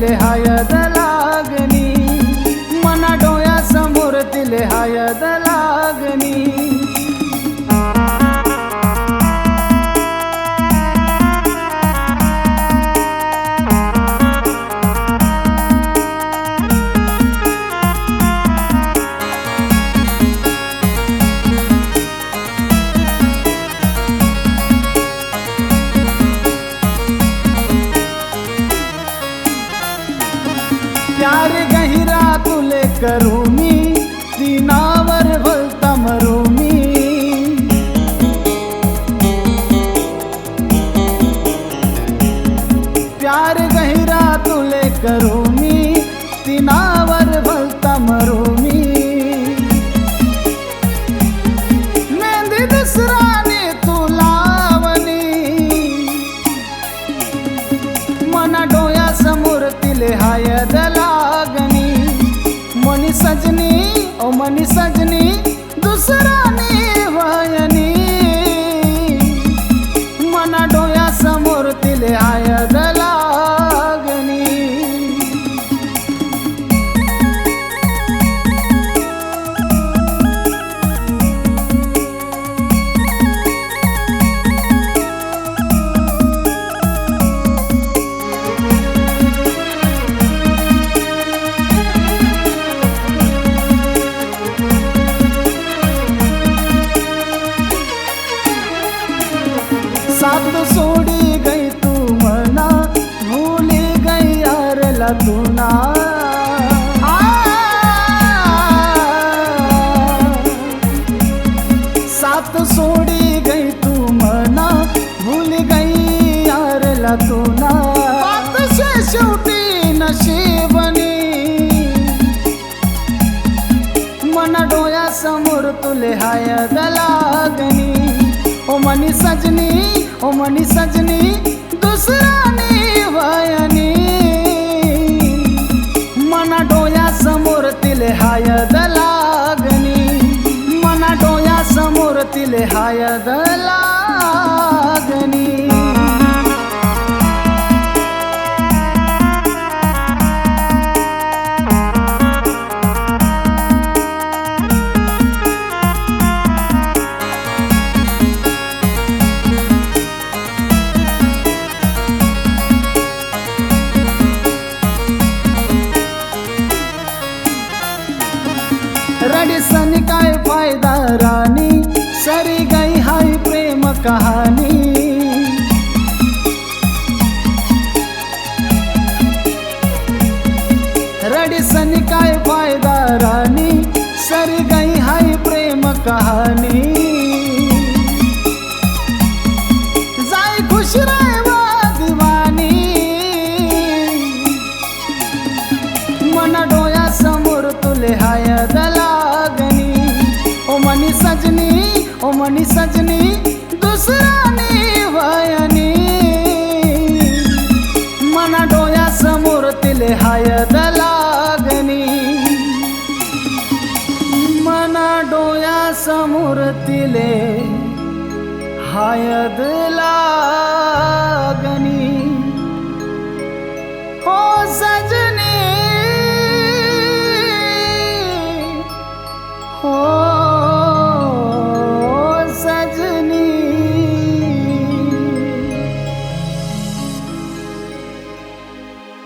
डोळ्यासमोर तिले हायद करून सजनी साथ सोडी गई तू मना भूल गई यार लतुना। बात से शेवटी नशीबनी मना डोळ्यासमोर तुले हाय लागणी ओ मनी सजनी ओ मनी सजनी दुसरा वयनी। मना डोळ्यासमोर तिले हाय डोळ्यासमोर सर गई हाय प्रेम कहानी। जाय खुश राहावा दिवानी डोया डोळ्यासमोर तुले हाय दलागनी। ओ मनी सजनी ओ मनी सजनी दुसरानी वयनी मना डोळ्यासमोर तिले हाय समोर तिले हायदला